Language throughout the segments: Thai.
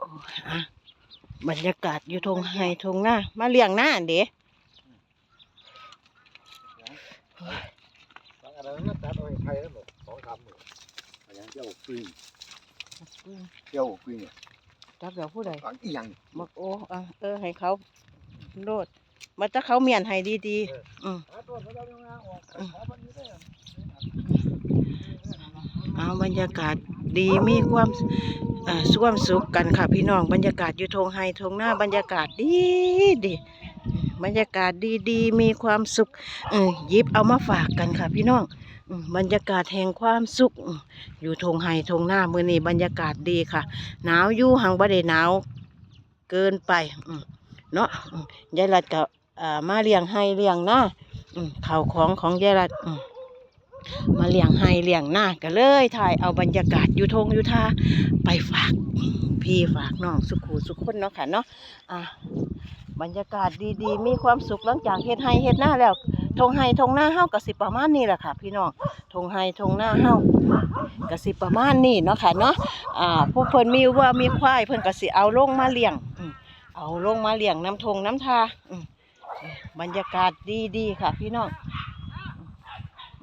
โอ้ยอะบรรยากาศอยู่ทงไฮทงหน้า มาเลี้ยงหน้าเด้อะไรนั่นตัดเอาให้ไทยแล้วหมดสองสามหมื่นอย่างเจ้าปิ้งเจ้าปิ้งจับเดี๋ยวผู้ใดอันอีหยังมักโอ้อะเออให้เขาโลดมาจะเขาเมียนให้ดีๆอืมหาตัวเขาจะเอางาออกขอมันนี้ได้เอาบรรยากาศดีมีความเอ่อ สวมสุขกันค่ะพี่น้องบรรยากาศอยู่ทงไฮทงหน้าบรรยากาศดีดีบรรยากาศดีดีมีความสุขยิบเอามาฝากกันค่ะพี่น้องบรรยากาศแห่งความสุข อยู่ทงไฮทงหน้ามื้อนี้บรรยากาศดีค่ะ หนาวยู่หังบ่ได้หนาวเกินไปเนาะยายรัดก็อ่ามาเลี้ยงให้เลี้ยงหน้าอืมข้าของของยายรัดอื มาเลี้ยงให้เลี้ยงหน้าก็เลยถ่ายเอาบรรยากาศอยู่ทงอยู่ท่าไปฝากพี่ฝากน้องสุขูสุขคนเนาะค่ะเนาะอะบรรยากาศดีๆ มีความสุขหลังจากเฮ็ดให้เฮ็ดหน้าแล้วทงไห้ทงหน้าเฮาก็สิประมาณนี้แหละค่ะ พี่น้องทงไห้ทงหน้าเฮาก็สิประมาณนี้เนาะค่ะเนาะอ่าผู้เพิ่นมีวัว่ามีควายเพิ่นก็สิเอาลงมาเลี้ยงเอาลงมาเลี้ยงน้ำทงน้ำทาบรรยากาศดีๆค่ะ พี่น้อง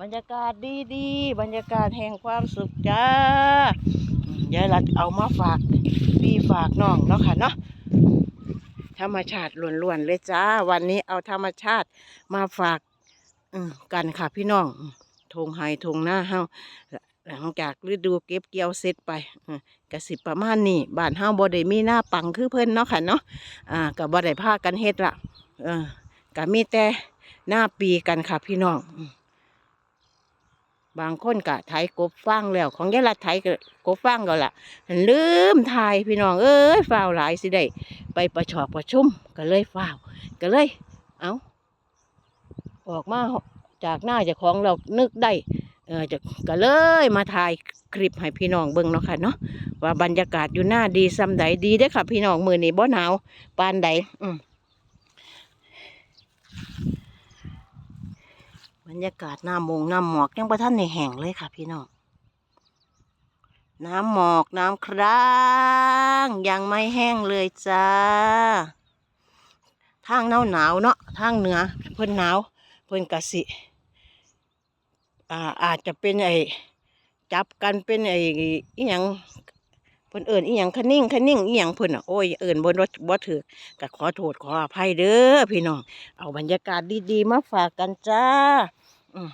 บรรยากาศดีๆ บรรยากาศแห่งความสุขจ้ายายรัดเอามาฝากพี่ฝากน้องเนาะค่ะเนาะธรรมชาติล้วนๆเลยจ้า วันนี้เอาธรรมชาติมาฝากกันค่ะพี่น้องทงไฮทงหน้าเฮาหลังจากฤดูเก็บเกี่ยวเสร็จไปอืมกสิประมาณนี้บ้านเฮาบ่ได้มีหน้าปังคือเพิ่นเนาะค่ะเนาะอ่าก็บ่ได้พากันเฮ็ดละเออก็มีแต่หน้าปีกันค่ะพี่น้องอ บางคนกะไถกบฟางแล้วของยายรัดไถก็กบฟางก็ละลืมทายพี่น้องเอ้ยฝ้าวหลายสิได้ไปประชอบประชุมก็เลยฝ้าวก็เลย เอาออกมาจากหน้าจากของเรานึกได้เออจะก็เลยมาถ่ายคลิปให้พี่น้องเบิ่งเนาะค่ะเนาะว่าบรรยากาศอยู่หน้าดีซ้ำใดดีเด้ค่ะ พี่น้องมือนี้บ่หนาวปานใดอืม บรรยากาศน้ำมงน้ำหมอกยังประท่านในแห่งเลยค่ะ พี่น้องน้ำหมอกน้ำครางยังไม่แห้งเลยจ้าทางหนาวหนาวเนาะทางเหนือเพิ่นหนาวเพิ่นกะสิอ่าอาจจะเป็นไอจับกันเป็นไออีหยัง เพิ่นเอิ่นอีหยังคะนิ่งคะนิ่งอีหยังเพิ่นอะโอ้ยเอิ่นบนบ่บ่ถือก็ขอโทษขออภัยเด้อพี่น้องเอาบรรยากาศดีๆมาฝากกันจ้าอืม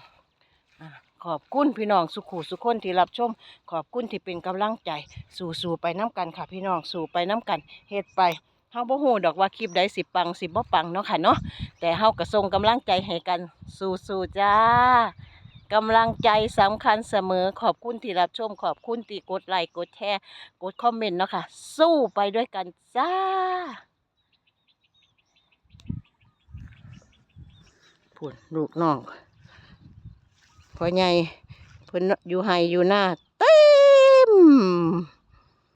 ขอบคุณพี่น้องสุขุสุขคนที่รับชม ขอบคุณที่เป็นกำลังใจ สู่ๆไปน้ำกันค่ะพี่น้องสู่ไปน้ำกันเฮ็ดไปเฮาบ่ฮู้ดอกว่าคลิปใดสิปังสิบ่ปังเนาะค่ะเนาะแต่เฮาก็ส่งกำลังใจให้กันสู่ๆจ้า กำลังใจสำคัญเสมอขอบคุณที่รับชม ขอบคุณที่กดไลค์กดแชร์กดคอมเมนต์เนาะค่ะ สู้ไปด้วยกันจ้าพูดลูกน้องพ่อใหญ่เพิ่นอยู่ไฮอยู่หน้าเต็ม